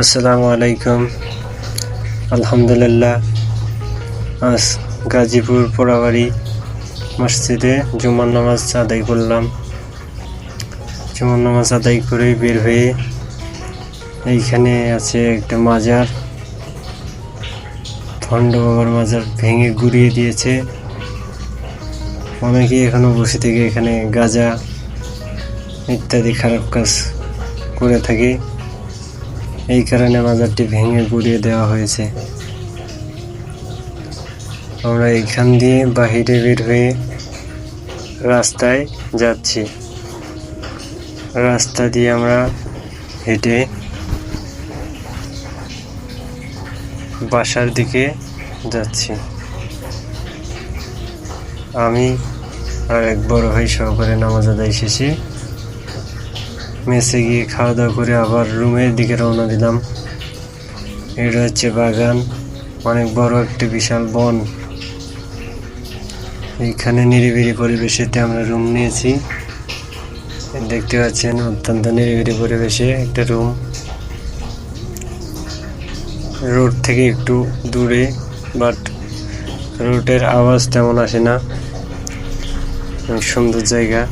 আসসালামু আলাইকুম। আলহামদুলিল্লাহ, আজ গাজীপুর পোড়াবাড়ি মসজিদে জুমার নামাজ আদায় করলাম। জুমার নামাজ আদায় করে বের হয়ে এইখানে আছে একটা মাজার। ভণ্ড বাবার মাজার ভেঙে গুড়িয়ে দিয়েছে। অনেকেই এখনও বসে থেকে এখানে গাজা ইত্যাদি খারাপ কাজ করে থাকে। এই কারণে মাজারটি ভেঙে গুড়িয়ে দেওয়া হয়েছে। আমরা এখান দিয়ে বাহিরে বের হয়ে রাস্তায় যাচ্ছি। রাস্তা দিয়ে আমরা হেঁটে বাসার দিকে যাচ্ছি। আমি আর এক বড় ভাই সহকারে নামাজ আদায় শেষে মেসে গিয়ে খাওয়া দাওয়া করে আবার রুমের দিকে রওনা দিলাম। এটা হচ্ছে বাগান, অনেক বড় একটি বিশাল বন। এইখানে নিরিবিলি পরিবেশেতে আমরা রুম নিয়েছি। দেখতে পাচ্ছেন অত্যন্ত নিরিবিলি পরিবেশে একটা রুম। রোড থেকে একটু দূরে, বাট রোডের আওয়াজ তেমন আসে না। সুন্দর জায়গা।